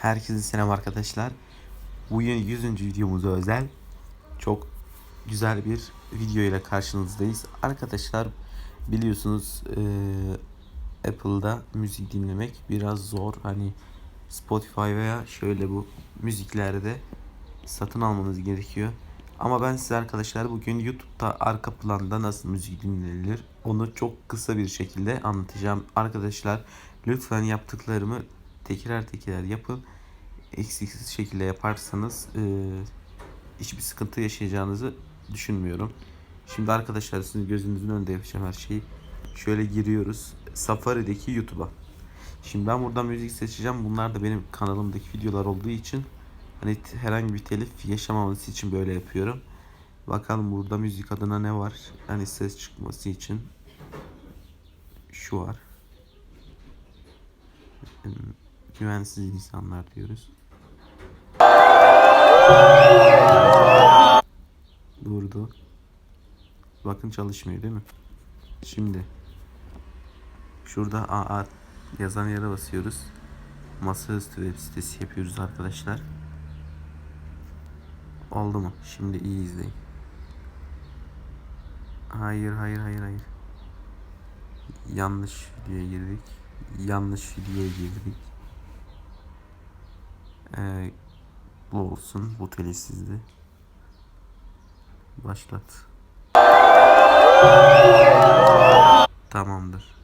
Herkese selam arkadaşlar. Bugün 100. videomuza özel çok güzel bir video ile karşınızdayız. Arkadaşlar biliyorsunuz eee, Apple'da müzik dinlemek biraz zor. Hani Spotify veya şöyle bu müziklerde satın almanız gerekiyor. Ama ben size arkadaşlar bugün YouTube'da arka planda nasıl müzik dinlenilir onu çok kısa bir şekilde anlatacağım. Arkadaşlar lütfen yaptıklarımı teker teker yapın. Eksiksiz şekilde yaparsanız e, hiçbir sıkıntı yaşayacağınızı düşünmüyorum. Şimdi arkadaşlar sizin gözünüzün önünde yapacağım her şeyi. Şöyle giriyoruz. Safari'deki YouTube'a. Şimdi ben buradan müzik seçeceğim. Bunlar da benim kanalımdaki videolar olduğu için hani herhangi bir telif yaşamaması için böyle yapıyorum. Bakalım burada müzik adına ne var? Hani ses çıkması için şu var. Güvensiz insanlar diyoruz. Durdu. Bakın çalışmıyor değil mi? Şimdi şurada AA yazan yere basıyoruz. Masaüstü web sitesi yapıyoruz arkadaşlar. Oldu mu? Şimdi iyi izleyin. Hayır hayır hayır hayır. Yanlış videoya girdik. Yanlış videoya girdik. Bu olsun. Bu telsizdi. Başlat. Tamamdır.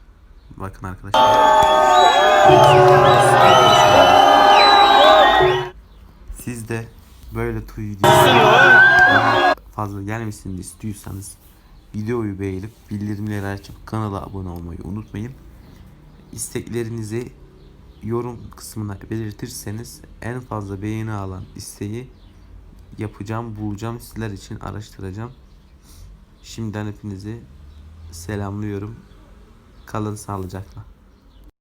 Bakın arkadaşlar. Siz de böyle tuy videosu daha fazla gelmesini istiyorsanız videoyu beğenip bildirimleri açıp kanala abone olmayı unutmayın. İsteklerinizi yorum kısmına belirtirseniz en fazla beğeni alan isteği yapacağım, bulacağım sizler için araştıracağım. Şimdiden hepinizi selamlıyorum. Kalın sağlıcakla.